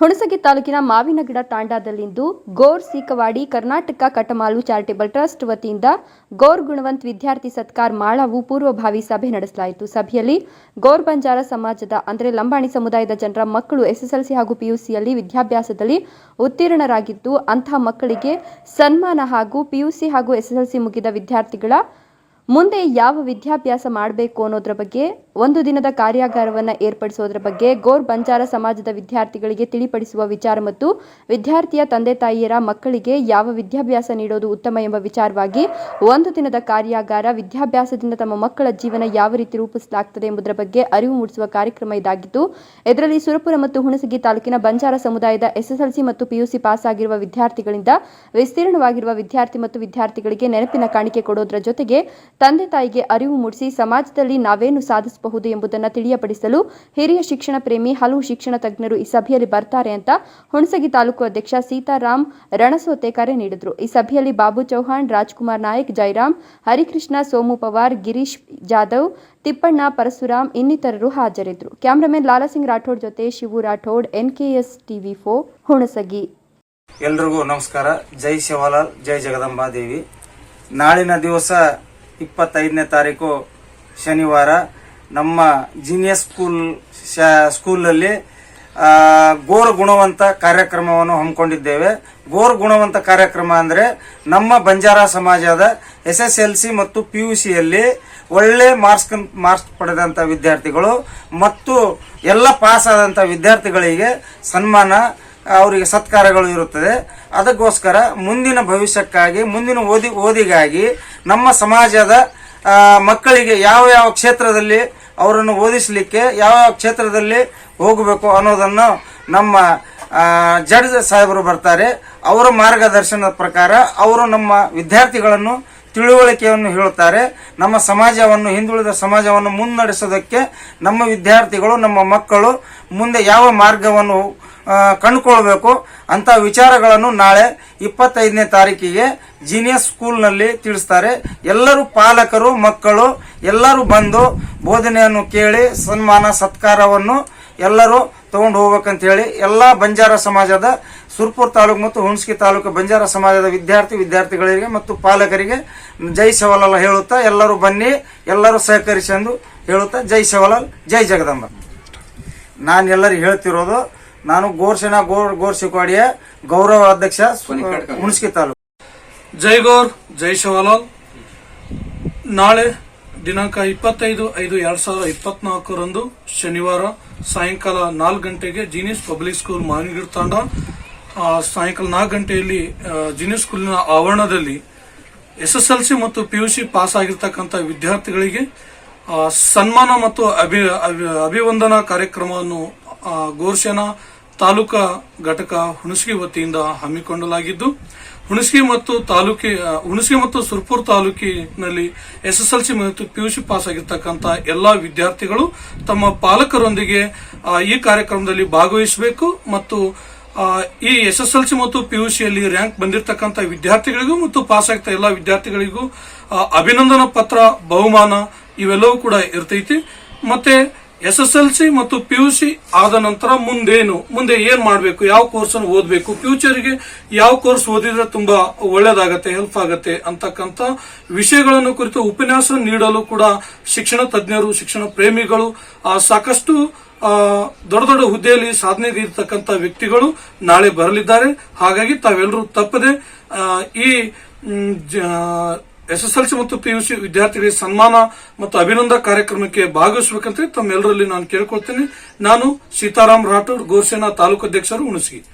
ಹುಣಸಗಿ ತಾಲೂಕಿನ ಮಾವಿನಗಿಡ ತಾಂಡಾದಲ್ಲಿಂದು ಗೋರ್ ಸೀಕವಾಡಿ ಕರ್ನಾಟಕ ಕಟಮಾಲು ಚಾರಿಟೇಬಲ್ ಟ್ರಸ್ಟ್ ವತಿಯಿಂದ ಗೋರ್ ಗುಣವಂತ್ ವಿದ್ಯಾರ್ಥಿ ಸತ್ಕಾರ್ ಮಾಳವು ಪೂರ್ವಭಾವಿ ಸಭೆ ನಡೆಸಲಾಯಿತು. ಸಭೆಯಲ್ಲಿ ಗೋರ್ ಬಂಜಾರ ಸಮಾಜದ, ಅಂದರೆ ಲಂಬಾಣಿ ಸಮುದಾಯದ ಜನರ ಮಕ್ಕಳು ಎಸ್ಎಸ್ಎಲ್ಸಿ ಹಾಗೂ ಪಿಯುಸಿಯಲ್ಲಿ ವಿದ್ಯಾಭ್ಯಾಸದಲ್ಲಿ ಉತ್ತೀರ್ಣರಾಗಿದ್ದು ಅಂತಹ ಮಕ್ಕಳಿಗೆ ಸನ್ಮಾನ ಹಾಗೂ ಪಿಯುಸಿ ಹಾಗೂ ಎಸ್ಎಸ್ಎಲ್ಸಿ ಮುಗಿದ ವಿದ್ಯಾರ್ಥಿಗಳ ಮುಂದೆ ಯಾವ ವಿದ್ಯಾಭ್ಯಾಸ ಮಾಡಬೇಕು ಅನ್ನೋದ್ರ ಬಗ್ಗೆ, ಒಂದು ದಿನದ ಕಾರ್ಯಾಗಾರವನ್ನು ಏರ್ಪಡಿಸೋದ್ರ ಬಗ್ಗೆ ಗೋರ್ ಬಂಜಾರ ಸಮಾಜದ ವಿದ್ಯಾರ್ಥಿಗಳಿಗೆ ತಿಳಿಪಡಿಸುವ ವಿಚಾರ ಮತ್ತು ವಿದ್ಯಾರ್ಥಿಯ ತಂದೆ ತಾಯಿಯರ ಮಕ್ಕಳಿಗೆ ಯಾವ ವಿದ್ಯಾಭ್ಯಾಸ ನೀಡೋದು ಉತ್ತಮ ಎಂಬ ವಿಚಾರವಾಗಿ ಒಂದು ದಿನದ ಕಾರ್ಯಾಗಾರ ವಿದ್ಯಾಭ್ಯಾಸದಿಂದ ತಮ್ಮ ಮಕ್ಕಳ ಜೀವನ ಯಾವ ರೀತಿ ರೂಪಿಸಲಾಗ್ತದೆ ಎಂಬುದರ ಬಗ್ಗೆ ಅರಿವು ಮೂಡಿಸುವ ಕಾರ್ಯಕ್ರಮ ಇದಾಗಿದ್ದು ಇದರಲ್ಲಿ ಸುರಪುರ ಮತ್ತು ಹುಣಸಗಿ ತಾಲೂಕಿನ ಬಂಜಾರ ಸಮುದಾಯದ ಎಸ್ಎಸ್ಎಲ್ಸಿ ಮತ್ತು ಪಿಯುಸಿ ಪಾಸ್ ಆಗಿರುವ ವಿದ್ಯಾರ್ಥಿಗಳಿಂದ ವಿಸ್ತೀರ್ಣವಾಗಿರುವ ವಿದ್ಯಾರ್ಥಿ ಮತ್ತು ವಿದ್ಯಾರ್ಥಿಗಳಿಗೆ ನೆನಪಿನ ಕಾಣಿಕೆ ಕೊಡೋದ್ರ ಜೊತೆಗೆ ತಂದೆ ತಾಯಿಗೆ ಅರಿವು ಮೂಡಿಸಿ ಸಮಾಜದಲ್ಲಿ ನಾವೇನು ಸಾಧಿಸಬಹುದು ಎಂಬುದನ್ನು ತಿಳಿಯಪಡಿಸಲು ಹಿರಿಯ ಶಿಕ್ಷಣ ಪ್ರೇಮಿ, ಹಲವು ಶಿಕ್ಷಣ ತಜ್ಞರು ಈ ಸಭೆಯಲ್ಲಿ ಬರ್ತಾರೆ ಅಂತ ಹುಣಸಗಿ ತಾಲೂಕು ಅಧ್ಯಕ್ಷ ಸೀತಾರಾಮ್ ರಣಸೋತೆ ಕರೆ ನೀಡಿದರು. ಈ ಸಭೆಯಲ್ಲಿ ಬಾಬು ಚೌಹಾಣ್, ರಾಜ್ಕುಮಾರ್ ನಾಯಕ್ ಜೈರಾಮ್ ಹರಿಕೃಷ್ಣ, ಸೋಮು ಪವಾರ್, ಗಿರೀಶ್ ಜಾಧವ್, ತಿಪ್ಪಣ್ಣ ಪರಶುರಾಮ್ ಇನ್ನಿತರರು ಹಾಜರಿದ್ದರು ಕ್ಯಾಮರಾಮನ್ ಲಾಲಾಸಿಂಗ್ ರಾಠೋಡ್ ಜೊತೆ ಶಿವು ರಾಠೋಡ್, ಎನ್ಕೆಎಸ್ ಟಿವಿ ಫೋ ಹುಣಸಗಿ. ಎಲ್ರಿಗೂ ನಮಸ್ಕಾರ. ಜೈ ಶಿವಲಾಲ್, ಜೈ ಜಗದಂಬಾದೇವಿ. ನಾಳಿನ ದಿವಸ ಇಪ್ಪತ್ತೈದನೇ ತಾರೀಕು ಶನಿವಾರ ನಮ್ಮ ಜೀನಿಯಸ್ ಸ್ಕೂಲ್, ಶಾ- ಸ್ಕೂಲಲ್ಲಿ ಗೋರ್ ಗುಣವಂತ ಕಾರ್ಯಕ್ರಮವನ್ನು ಹಮ್ಮಿಕೊಂಡಿದ್ದೇವೆ. ಗೋರ್ ಗುಣವಂತ ಕಾರ್ಯಕ್ರಮ ಅಂದರೆ ನಮ್ಮ ಬಂಜಾರ ಸಮಾಜದ ಎಸ್ ಎಸ್ ಎಲ್ ಸಿ ಮತ್ತು ಪಿ ಯು ಸಿಯಲ್ಲಿ ಒಳ್ಳೆ ಮಾರ್ಕ್ಸ್ ಮಾರ್ಕ್ಸ್ ಪಡೆದಂಥ ವಿದ್ಯಾರ್ಥಿಗಳು ಮತ್ತು ಎಲ್ಲ ಪಾಸ್ ಆದಂಥ ವಿದ್ಯಾರ್ಥಿಗಳಿಗೆ ಸನ್ಮಾನ ಅವರಿಗೆ ಸತ್ಕಾರಗಳು ಇರುತ್ತದೆ. ಅದಕ್ಕೋಸ್ಕರ ಮುಂದಿನ ಭವಿಷ್ಯಕ್ಕಾಗಿ, ಮುಂದಿನ ಓದಿ, ಓದಿಗಾಗಿ ನಮ್ಮ ಸಮಾಜದ ಮಕ್ಕಳಿಗೆ ಯಾವ ಯಾವ ಕ್ಷೇತ್ರದಲ್ಲಿ ಅವರನ್ನು ಓದಿಸಲಿಕ್ಕೆ, ಯಾವ ಯಾವ ಕ್ಷೇತ್ರದಲ್ಲಿ ಹೋಗಬೇಕು ಅನ್ನೋದನ್ನು ನಮ್ಮ ಜಡ್ಜ್ ಸಾಹೇಬರು ಬರ್ತಾರೆ. ಅವರ ಮಾರ್ಗದರ್ಶನದ ಪ್ರಕಾರ ಅವರು ನಮ್ಮ ವಿದ್ಯಾರ್ಥಿಗಳನ್ನು ತಿಳುವಳಿಕೆಯನ್ನು ಹೇಳುತ್ತಾರೆ. ನಮ್ಮ ಸಮಾಜವನ್ನು, ಹಿಂದುಳಿದ ಸಮಾಜವನ್ನು ಮುನ್ನಡೆಸೋದಕ್ಕೆ ನಮ್ಮ ವಿದ್ಯಾರ್ಥಿಗಳು, ನಮ್ಮ ಮಕ್ಕಳು ಮುಂದೆ ಯಾವ ಮಾರ್ಗವನ್ನು ಕಂಡುಕೊಳ್ಬೇಕು. ಅಂತ ವಿಚಾರಗಳನ್ನು ನಾಳೆ ಇಪ್ಪತ್ತೈದನೇ ತಾರೀಕಿಗೆ ಜೀನಿಯಸ್ ಸ್ಕೂಲ್ನಲ್ಲಿ ತಿಳಿಸ್ತಾರೆ. ಎಲ್ಲರೂ ಪಾಲಕರು, ಮಕ್ಕಳು, ಎಲ್ಲರೂ ಬಂದು ಬೋಧನೆಯನ್ನು ಕೇಳಿ, ಸನ್ಮಾನ, ಸತ್ಕಾರವನ್ನು ಎಲ್ಲರೂ ತಗೊಂಡು ಹೋಗ್ಬೇಕಂತ ಹೇಳಿ ಎಲ್ಲಾ ಬಂಜಾರ ಸಮಾಜದ ಸುರ್ಪುರ್ ತಾಲೂಕು ಮತ್ತು ಹುಣಸ್ಕಿ ತಾಲೂಕು ಬಂಜಾರ ಸಮಾಜದ ವಿದ್ಯಾರ್ಥಿ, ವಿದ್ಯಾರ್ಥಿಗಳಿಗೆ ಮತ್ತು ಪಾಲಕರಿಗೆ ಜೈ ಶಿವಲಾಲ್ ಹೇಳುತ್ತಾ ಎಲ್ಲರೂ ಬನ್ನಿ, ಎಲ್ಲರೂ ಸಹಕರಿಸೆಂದು ಹೇಳುತ್ತಾ ಜೈ ಶಿವಲಾಲ್, ಜೈ ಜಗದಂಬ. ನಾನು ಹೇಳ್ತಿರೋದು ನಾನು ಗೋರ್ಸೇನಾ ಗೋರ್ ಗೋರ್ ಶಿಕ್ವಾಡಿಯ ಗೌರವ ಅಧ್ಯಕ್ಷ ಹುಣಸ್ಗಿ ತಾಲೂಕು. ಜೈ ಗೌರ್ ಜೈ ಶಿವಲಾಲ್ ನಾಳೆ ದಿನಾಂಕ ಇಪ್ಪತ್ತೈದು ಐದು ಎರಡ್ ಸಾವಿರದ ಇಪ್ಪತ್ನಾಲ್ಕರಂದು ಶನಿವಾರ ಸಾಯಂಕಾಲ ನಾಲ್ಕು ಗಂಟೆಗೆ genius public school Mavinagiri Thanda. ಆ, ಸಾಯಂಕಾಲ ನಾಲ್ಕು ಗಂಟೆಯಲ್ಲಿ ಜೀನಿಯಸ್ ಸ್ಕೂಲಿನ ಆವರಣದಲ್ಲಿ ಎಸ್ ಎಸ್ ಎಲ್ ಸಿ ಮತ್ತು ಪಿಯುಸಿ ಪಾಸ್ ಆಗಿರ್ತಕ್ಕಂಥ ವಿದ್ಯಾರ್ಥಿಗಳಿಗೆ ಸನ್ಮಾನ ಮತ್ತು ಅಭಿ ಅಭಿ- ಅಭಿವಂದನಾ ಕಾರ್ಯಕ್ರಮವನ್ನು ಗೋರ್ಸೇನಾ ತಾಲೂಕಾ ಘಟಕ ಹುಣಸಗಿ ವತಿಯಿಂದ ಹಮ್ಮಿಕೊಳ್ಳಲಾಗಿದ್ದು, ಹುಣಸಗಿ ಮತ್ತು ತಾಲೂಕಿ ಹುಣಸಗಿ ಮತ್ತು ಸುರ್ಪುರ್ ತಾಲೂಕಿನಲ್ಲಿ ಎಸ್ಎಸ್ಎಲ್ಸಿ ಮತ್ತು ಪಿಯುಸಿ ಪಾಸ್ ಆಗಿರ್ತಕ್ಕಂಥ ಎಲ್ಲಾ ವಿದ್ಯಾರ್ಥಿಗಳು ತಮ್ಮ ಪಾಲಕರೊಂದಿಗೆ ಈ ಕಾರ್ಯಕ್ರಮದಲ್ಲಿ ಭಾಗವಹಿಸಬೇಕು ಮತ್ತು ಈ ಎಸ್ಎಸ್ಎಲ್ಸಿ ಮತ್ತು ಪಿಯುಸಿಯಲ್ಲಿ ರ್ಯಾಂಕ್ ಬಂದಿರತಕ್ಕಂಥ ವಿದ್ಯಾರ್ಥಿಗಳಿಗೂ ಮತ್ತು ಪಾಸ್ ಆಗ್ತಾ ಎಲ್ಲ ವಿದ್ಯಾರ್ಥಿಗಳಿಗೂ ಅಭಿನಂದನಾ ಪತ್ರ, ಬಹುಮಾನ ಇವೆಲ್ಲವೂ ಕೂಡ ಇರ್ತೈತಿ. ಮತ್ತೆ ಎಸ್ಎಸ್ಎಲ್ಸಿ ಮತ್ತು ಪಿ ಯು ಸಿ ಆದ ನಂತರ ಮುಂದೇನು, ಮುಂದೆ ಏನ್ ಮಾಡಬೇಕು, ಯಾವ ಕೋರ್ಸ್ ಅನ್ನು ಓದಬೇಕು ಫ್ಯೂಚರ್ಗೆ ಯಾವ ಕೋರ್ಸ್ ಓದಿದ್ರೆ ತುಂಬಾ ಒಳ್ಳೇದಾಗತ್ತೆ ಹೆಲ್ಪ್ ಆಗತ್ತೆ ಅಂತಕ್ಕಂಥ ವಿಷಯಗಳನ್ನು ಕುರಿತು ಉಪನ್ಯಾಸ ನೀಡಲು ಕೂಡ ಶಿಕ್ಷಣ ತಜ್ಞರು, ಶಿಕ್ಷಣ ಪ್ರೇಮಿಗಳು ಸಾಕಷ್ಟು ದೊಡ್ಡ ದೊಡ್ಡ ಹುದ್ದೆಯಲ್ಲಿ ಸಾಧನೆಗೆ ಇರತಕ್ಕಂಥ ವ್ಯಕ್ತಿಗಳು ನಾಳೆ ಬರಲಿದ್ದಾರೆ. ಹಾಗಾಗಿ ತಾವೆಲ್ಲರೂ ತಪ್ಪದೆ ಈ ಎಸ್ಎಸ್ಎಲ್ಸಿ ಮತ್ತು ಪಿಯುಸಿ ವಿದ್ಯಾರ್ಥಿಗಳಿಗೆ ಸನ್ಮಾನ ಮತ್ತು ಅಭಿನಂದನಾ ಕಾರ್ಯಕ್ರಮಕ್ಕೆ ಭಾಗವಹಿಸಬೇಕಂತ ತಮ್ಮೆಲ್ಲರಲ್ಲಿ ನಾನು ಕೇಳ್ಕೊಳ್ತೀನಿ. ನಾನು ಸೀತಾರಾಮ್ ರಾಠೋಡ್ ಗೋರ್ಸೇನಾ ತಾಲೂಕು ಅಧ್ಯಕ್ಷರು ಹುಣಸಗಿ.